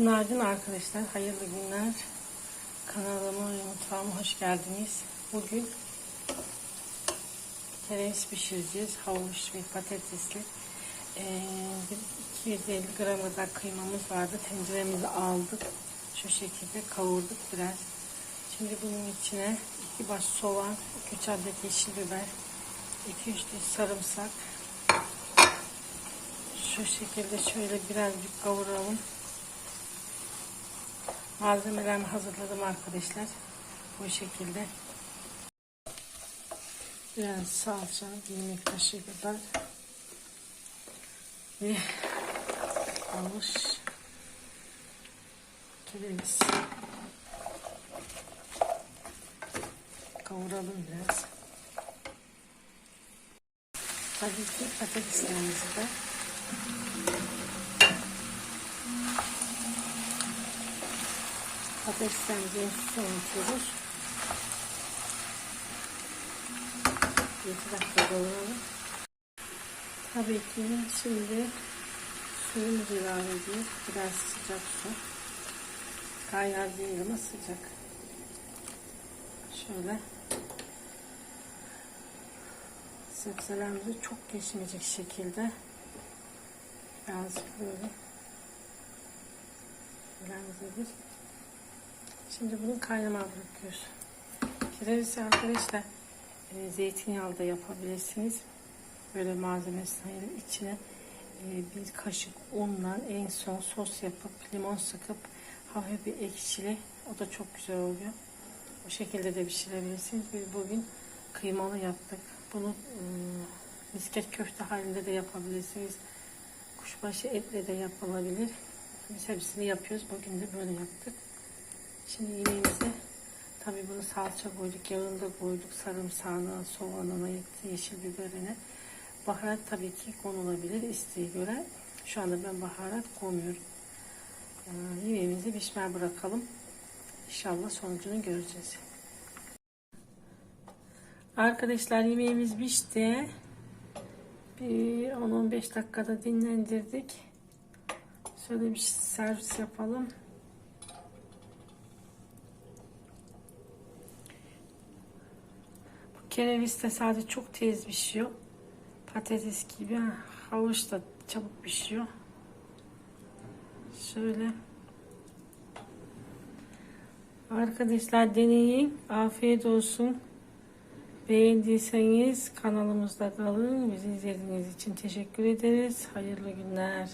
Günaydın arkadaşlar, hayırlı günler. Kanalıma ve mutfağıma hoş geldiniz. Bugün kereviz pişireceğiz. Havuç ve patatesli. Ee, bir 250 gram kadar kıymamız vardı. Tenceremizi aldık. Şu şekilde kavurduk biraz. Şimdi bunun içine iki baş soğan, 3 adet yeşil biber, 2-3 diş sarımsak, şu şekilde şöyle birazcık kavuralım. Malzemelerimi hazırladım arkadaşlar. Bu şekilde. Biraz salça, yemek kaşığı kadar. Ve havuç, kereviz. Kavuralım biraz. Tabii ki patateslerimizi de patateslerimizi soğutuyoruz. 7 dakika kavuralım. Tabii ki şimdi suyumuzu ilave ediyoruz. Biraz sıcak su. Kaynar değil ama sıcak. Şöyle sebzelerimizi çok geçmeyecek şekilde biraz böyle bir Şimdi bunu kaynamaya bırakıyoruz. Kerevizi arkadaşlar e, zeytinyağlı da yapabilirsiniz. Böyle malzemesinin içine e, bir kaşık unla en son sos yapıp limon sıkıp hafif bir ekşili o da çok güzel oluyor. Bu şekilde de pişirebilirsiniz. Biz bugün kıymalı yaptık. Bunu e, misket köfte halinde de yapabilirsiniz. Kuşbaşı etle de yapılabilir. Biz hepsini yapıyoruz. Bugün de böyle yaptık. Şimdi yemeğimize tabii bunu salça koyduk, yağını da koyduk. Sarımsağına, soğanına, yeşil biberine. Baharat tabii ki konulabilir isteğe göre. Şu anda ben baharat koymuyorum. Ee, yemeğimizi pişmeye bırakalım. İnşallah sonucunu göreceğiz. Arkadaşlar yemeğimiz pişti. Bir 10-15 dakikada dinlendirdik. Şöyle bir servis yapalım. Kereviz de sadece çok tez pişiyor. Patates gibi. Havuç da çabuk pişiyor. Şöyle. Arkadaşlar deneyin. Afiyet olsun. Beğendiyseniz kanalımızda kalın. Bizi izlediğiniz için teşekkür ederiz. Hayırlı günler.